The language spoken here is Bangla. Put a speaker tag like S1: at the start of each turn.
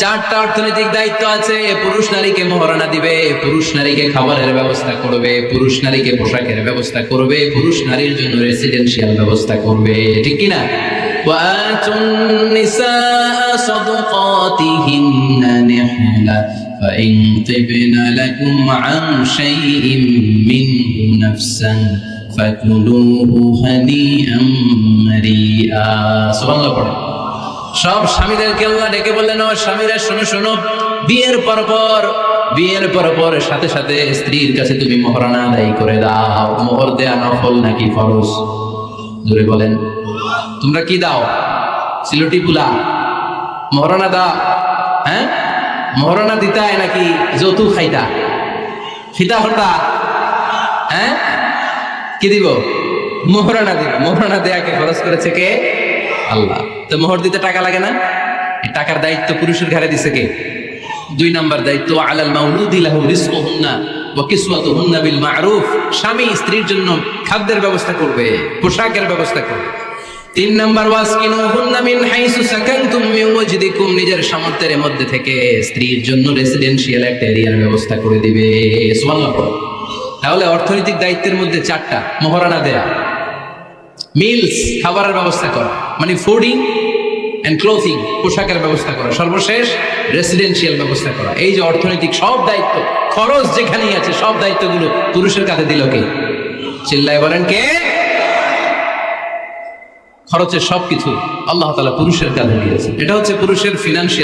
S1: চারটা অর্থনৈতিক দায়িত্ব আছে পুরুষ নারীকে মহারণা দিবে পুরুষ নারীকে খাবারের ব্যবস্থা করবে পুরুষ নারীকে পোশাকের ব্যবস্থা করবে পুরুষ নারীর জন্য রেসিডেন্সিয়াল ব্যবস্থা করবে ঠিক কি না وآتوا النساء صدقاتهن نحلة فإن طبن لكم عن شيء منه نفسا فكلوه هنيئا مريئا سبحان الله পড়ে সব স্বামীদেরকে আল্লাহ ডেকে বললেন, ও স্বামীরা, শোনো শোনো। বিয়ের পর পর, বিয়ের পর পর সাথে সাথে স্ত্রীর কাছে তুমি মহারণা আদায় করে দাও। মোহর দেয়া নফল নাকি ফরজ? জোরে বলেন, তোমরা কি দাও? সিলটি পুলা? মহারণা দাও হ্যাঁ? মহারণা দিতায় নাকি যৌতুক খাইতা? খিতা হতা? হ্যাঁ? কি দিব? মোহরানা দিব। মোহরানা দেয়াকে খরচ করেছে কে? আল্লাহ তো মোহর দিতে টাকা লাগে না? টাকার দায়িত্ব পুরুষের ঘাড়ে দিছে কে? দুই নাম্বার দায়িত্ব, আলাল মাউলুদি লাহু রিজকুহুন্না ওয়া কিসওয়াতুহুন্না বিল মা'রুফ। স্বামী স্ত্রীর জন্য খাদ্যের ব্যবস্থা করবে, পোশাকের ব্যবস্থা করবে। তিন নাম্বার, ওয়াসকিনুহুন্না মিন হাইসু সাকানতুম মিন ওয়াজদিকুম। নিজের সামর্থ্যের মধ্যে থেকে স্ত্রীর জন্য রেসিডেন্সিয়াল একটা এরিয়ার ব্যবস্থা করে দিবে। সুবহানাল্লাহ। তাহলে অর্থনৈতিক দায়িত্বের মধ্যে চারটা, মহারানা দেয়া। মিলস খাবারের ব্যবস্থা করা। মানে ফুডিং অ্যান্ড ক্লোথিং পোশাকের ব্যবস্থা করা। সর্বশেষ রেসিডেন্সিয়াল ব্যবস্থা করা। এই যে অর্থনৈতিক সব দায়িত্ব, খরচ যেখানেই আছে, সব দায়িত্বগুলো পুরুষের কাছে দিল কে? চিল্লায় বলেন কে? খরচের সবকিছু আল্লাহ তালা পুরুষের কাঁধে দিয়েছে এটা হচ্ছে পুরুষের ফিনান্সিয়াল